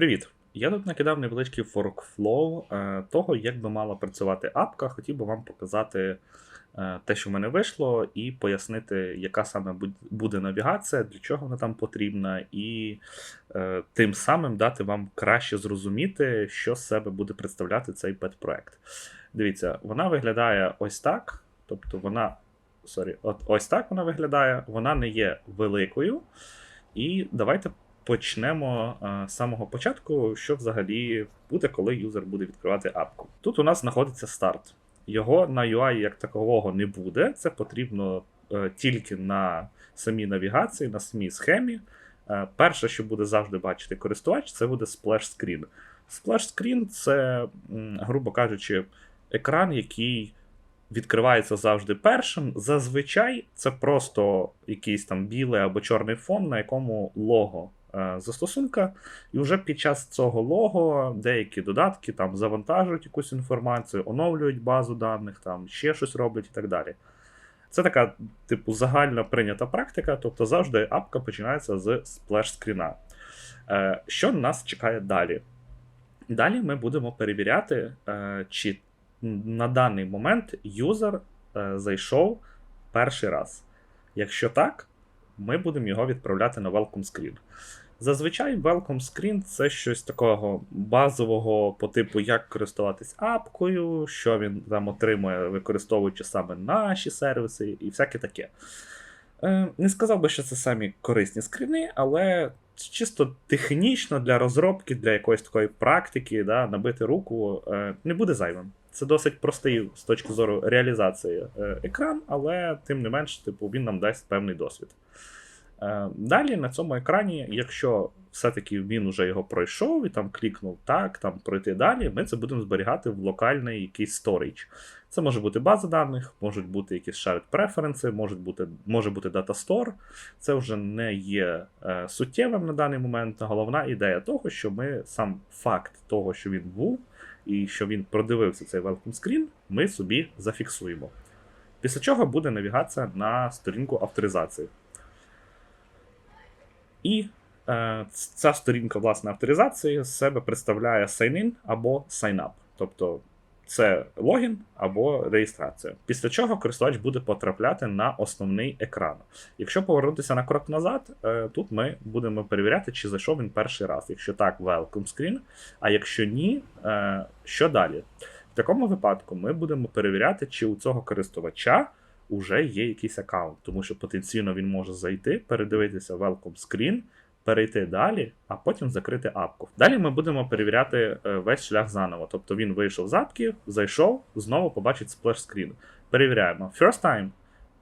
Привіт! Я тут накидав невеличкий workflow е, того, як би мала працювати апка. Хотів би вам показати е, те, що в мене вийшло, і пояснити, яка саме буде навігація, для чого вона там потрібна, і е, тим самим дати вам краще зрозуміти, що з себе буде представляти цей пет-проект. Дивіться, вона виглядає ось так. Тобто вона. Сорі, от ось так вона виглядає, вона не є великою. І давайте почнемо е, з самого початку, що взагалі буде, коли юзер буде відкривати апку. Тут у нас знаходиться старт. Його на UI як такового не буде. Це потрібно е, тільки на самій навігації, на самій схемі. Е, перше, що буде завжди бачити користувач, це буде. Splash screen це, грубо кажучи, екран, який відкривається завжди першим. Зазвичай це просто якийсь там білий або чорний фон, на якому лого застосунка, і вже під час цього лого деякі додатки там завантажують якусь інформацію, оновлюють базу даних, там ще щось роблять і так далі. Це така, типу, загально прийнята практика, тобто завжди апка починається з сплеш-скріна. Е, що нас чекає далі? Далі ми будемо перевіряти, е, чи на даний момент юзер е, зайшов перший раз. Якщо так, ми будемо його відправляти на welcome screen. Зазвичай welcome screen це щось такого базового по типу, як користуватись апкою, що він там отримує, використовуючи саме наші сервіси і всяке таке. Е, Не сказав би, що це самі корисні скріни, але чисто технічно для розробки, для якоїсь такої практики, да, набити руку е, не буде зайвим. Це досить простий з точки зору реалізації е, екран, але тим не менш, типу, він нам дасть певний досвід. Е, Далі на цьому екрані, якщо все-таки він уже його пройшов і там клікнув так, там пройти далі, ми це будемо зберігати в локальний якийсь storage. Це може бути база даних, можуть бути якісь shared preferences, можуть бути, може бути data store. Це вже не є е, суттєвим на даний момент. Головна ідея того, що ми сам факт того, що він був, і що він продивився цей welcome screen, ми собі зафіксуємо. Після чого буде навігація на сторінку авторизації. І е, ця сторінка власне авторизації з себе представляє sign-in або sign-up. Тобто це логін або реєстрація. Після чого користувач буде потрапляти на основний екран. Якщо повернутися на крок назад, е, тут ми будемо перевіряти, чи зайшов він перший раз. Якщо так, welcome screen, а якщо ні, е, що далі? В такому випадку ми будемо перевіряти, чи у цього користувача вже є якийсь аккаунт, тому що потенційно він може зайти, передивитися welcome screen, перейти далі, а потім закрити апку. Далі ми будемо перевіряти е, весь шлях заново. Тобто він вийшов з апки, зайшов, знову побачить splash screen. Перевіряємо. First time?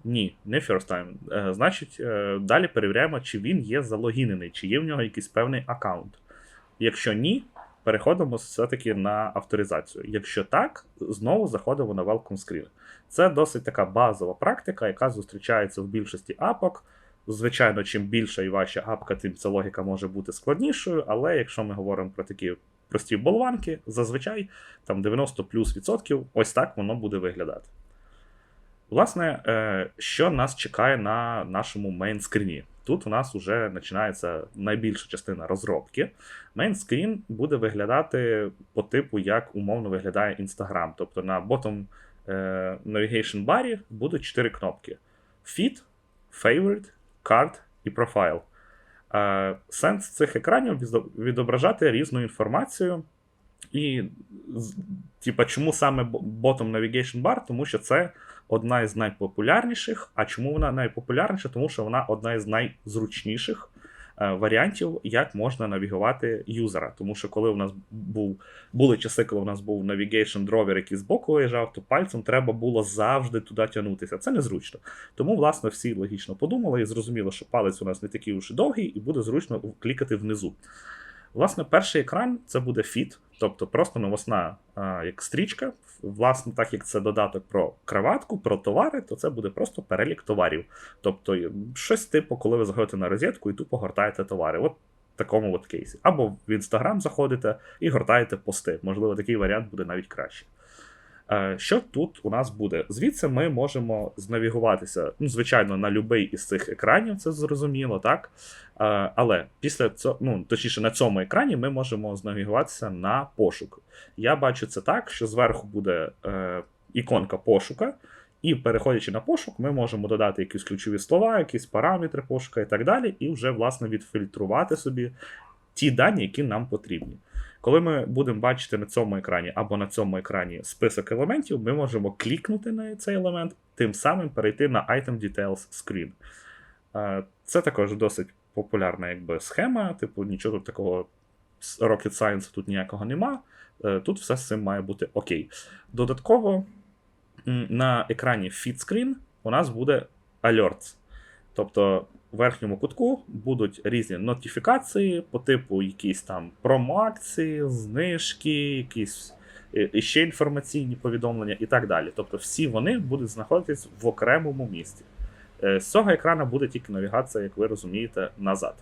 Ні, не first time. Е, Значить, е, далі перевіряємо, чи він є залогінений, чи є в нього якийсь певний аккаунт. Якщо ні, переходимо все-таки на авторизацію. Якщо так, знову заходимо на welcome screen. Це досить така базова практика, яка зустрічається в більшості апок. Звичайно, чим більша і важча апка, тим ця логіка може бути складнішою, але якщо ми говоримо про такі прості болванки, зазвичай там 90 плюс відсотків, ось так воно буде виглядати. Власне, е, що нас чекає на нашому мейнскріні? Тут у нас вже починається найбільша частина розробки. Мейнскрін буде виглядати по типу, як умовно виглядає Instagram. Тобто на bottom е, navigation барі будуть 4 кнопки: Feed, Favorite, Card і Profile. Е, Сенс цих екранів відображати різну інформацію. І, типа, чому саме Bottom Navigation Bar? Тому що це одна із найпопулярніших. А чому вона найпопулярніша? Тому що вона одна із найзручніших е, варіантів, як можна навігувати юзера. Тому що коли у нас був, були часи, коли у нас був Navigation Drawer, який збоку виїжджав, то пальцем треба було завжди туди тягнутися. Це незручно. Тому, власне, всі логічно подумали і зрозуміли, що палець у нас не такий уж і довгий, і буде зручно клікати внизу. Власне, перший екран це буде фіт, тобто просто новосна а, як стрічка. Власне, так як це додаток про краватку, про товари, то це буде просто перелік товарів. Тобто, щось типу, коли ви заходите на розетку і тупо гортаєте товари. От такому от кейсі. Або в інстаграм заходите і гортаєте пости. Можливо, такий варіант буде навіть краще. Е, Що тут у нас буде? Звідси ми можемо знавігуватися, ну, звичайно, на будь-який із цих екранів, це зрозуміло, так? Е, Але після цього, ну, точніше, на цьому екрані ми можемо знавігуватися на пошук. Я бачу це так, що зверху буде е, іконка пошука, і переходячи на пошук, ми можемо додати якісь ключові слова, якісь параметри пошука і так далі, і вже, власне, відфільтрувати собі ті дані, які нам потрібні. Коли ми будемо бачити на цьому екрані або на цьому екрані список елементів, ми можемо клікнути на цей елемент, тим самим перейти на Item Details Screen. Е, Це також досить популярна якби, схема, типу, нічого такого rocket science тут ніякого нема. Е, Тут все з цим має бути окей. Додатково на екрані Feed Screen у нас буде Alerts. Тобто в верхньому кутку будуть різні нотифікації по типу якісь там промоакції, знижки, якісь е, іще інформаційні повідомлення і так далі. Тобто всі вони будуть знаходитись в окремому місці. Е, З цього екрану буде тільки навігація, як ви розумієте, назад.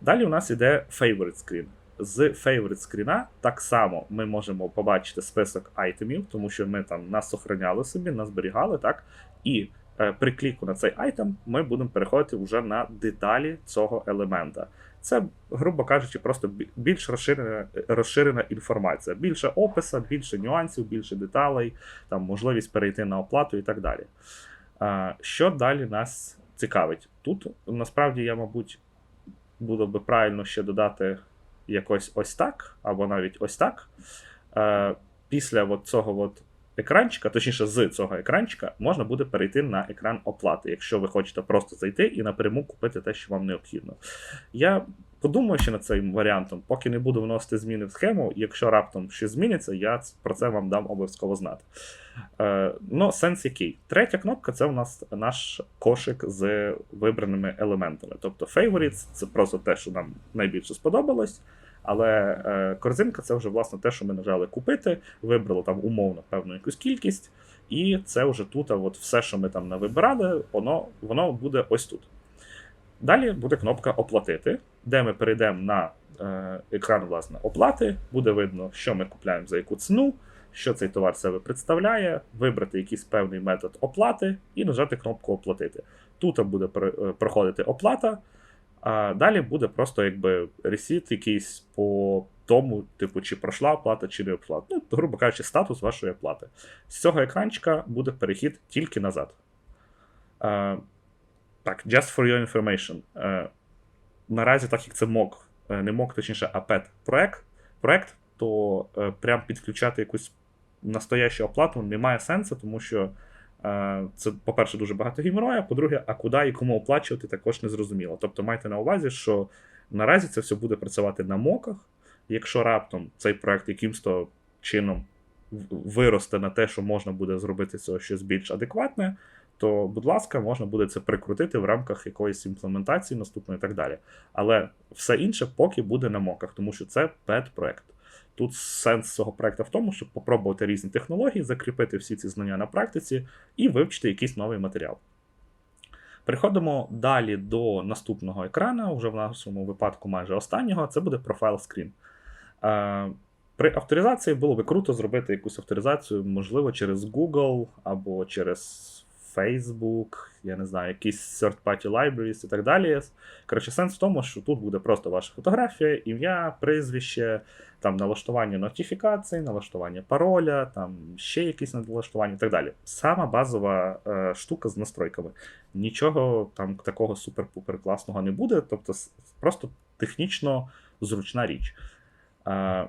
Далі у нас іде Favorite Screen. З Favorite Screen так само ми можемо побачити список айтемів, тому що ми там нас сохраняли собі, нас зберігали, так? І при кліку на цей айтем ми будемо переходити вже на деталі цього елемента. Це, грубо кажучи, просто більш розширена, розширена інформація. Більше описа, більше нюансів, більше деталей, там можливість перейти на оплату і так далі. Що далі нас цікавить? Тут насправді я, мабуть, було би правильно ще додати якось ось так, або навіть ось так. Е, після от цього от екранчика, точніше, з цього екранчика, можна буде перейти на екран оплати, якщо ви хочете просто зайти і напряму купити те, що вам необхідно. Я подумаю ще над цим варіантом, поки не буду вносити зміни в схему. Якщо раптом щось зміниться, я про це вам дам обов'язково знати. Е, ну, сенс який? Третя кнопка це у нас наш кошик з вибраними елементами. Тобто favorites це просто те, що нам найбільше сподобалось. Але е, корзинка це вже власне те, що ми нажали купити, вибрали там умовно певну якусь кількість, і це вже тут, а от все, що ми там навибирали, воно, воно буде ось тут. Далі буде кнопка Оплатити, де ми перейдемо на е, екран власне, оплати, буде видно, що ми купляємо за яку ціну, що цей товар себе представляє, вибрати якийсь певний метод оплати і нажати кнопку Оплатити. Тут буде е, проходити оплата, а далі буде просто якби ресіт якийсь по тому, типу, чи пройшла оплата, чи не оплата. Ну, грубо кажучи, статус вашої оплати. З цього екранчика буде перехід тільки назад. Е, так, just for your information. Е, наразі, так як це мок, е, не мок, точніше, а пет проект, проект то е, прям підключати якусь настоящу оплату немає сенсу, тому що це, по-перше, дуже багато геморроя, по-друге, а куди і кому оплачувати, також не зрозуміло. Тобто майте на увазі, що наразі це все буде працювати на моках. Якщо раптом цей проект якимсь то чином виросте на те, що можна буде зробити цього щось більш адекватне, то, будь ласка, можна буде це прикрутити в рамках якоїсь імплементації наступної і так далі. Але все інше поки буде на моках, тому що це пет-проект. Тут сенс цього проекту в тому, щоб попробувати різні технології, закріпити всі ці знання на практиці і вивчити якийсь новий матеріал. Переходимо далі до наступного екрана, вже в нашому випадку майже останнього, це буде профайл скрін. Е, При авторизації було би круто зробити якусь авторизацію, можливо, через Google або через Facebook, я не знаю, якісь third-party libraries і так далі. Коротше, сенс в тому, що тут буде просто ваша фотографія, ім'я, прізвище, там налаштування нотифікацій, налаштування пароля, там ще якісь налаштування і так далі. Сама базова е, штука з настройками. Нічого там такого супер-пупер класного не буде, тобто просто технічно зручна річ. Е,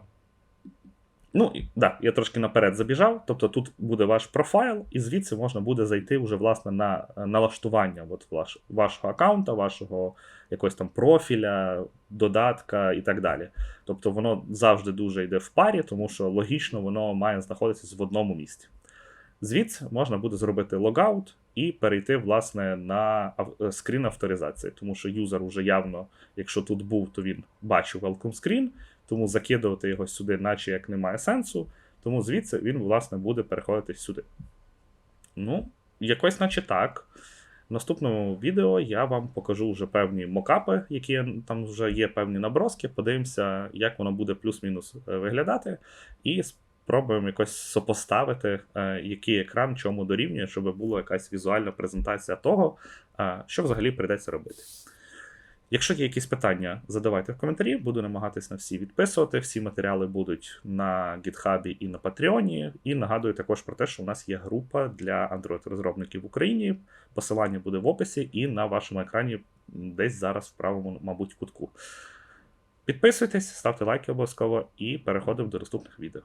Ну, да, я трошки наперед забіжав. Тобто тут буде ваш профайл, і звідси можна буде зайти вже власне на е, налаштування от, ваш, вашого аккаунта, вашого якогось там профіля, додатка і так далі.Тобто воно завжди дуже йде в парі, тому що логічно воно має знаходитися в одному місці. Звідси можна буде зробити логаут і перейти власне на е, скрін авторизації, тому що юзер вже явно, якщо тут був, то він бачив welcome screen, тому закидувати його сюди, наче як немає сенсу. Тому звідси він, власне, буде переходити сюди. Ну, якось, наче так. В наступному відео я вам покажу вже певні мокапи, які там вже є певні наброски. Подивимося, як воно буде плюс-мінус е, виглядати. І пробуємо якось сопоставити, е, який екран чому дорівнює, щоб була якась візуальна презентація того, е, що взагалі прийдеться робити. Якщо є якісь питання, задавайте в коментарі, буду намагатись на всі відписувати. Всі матеріали будуть на GitHub і на Patreon. І нагадую також про те, що у нас є група для Android-розробників в Україні. Посилання буде в описі і на вашому екрані десь зараз в правому, мабуть, кутку. Підписуйтесь, ставте лайки обов'язково і переходимо до наступних відео.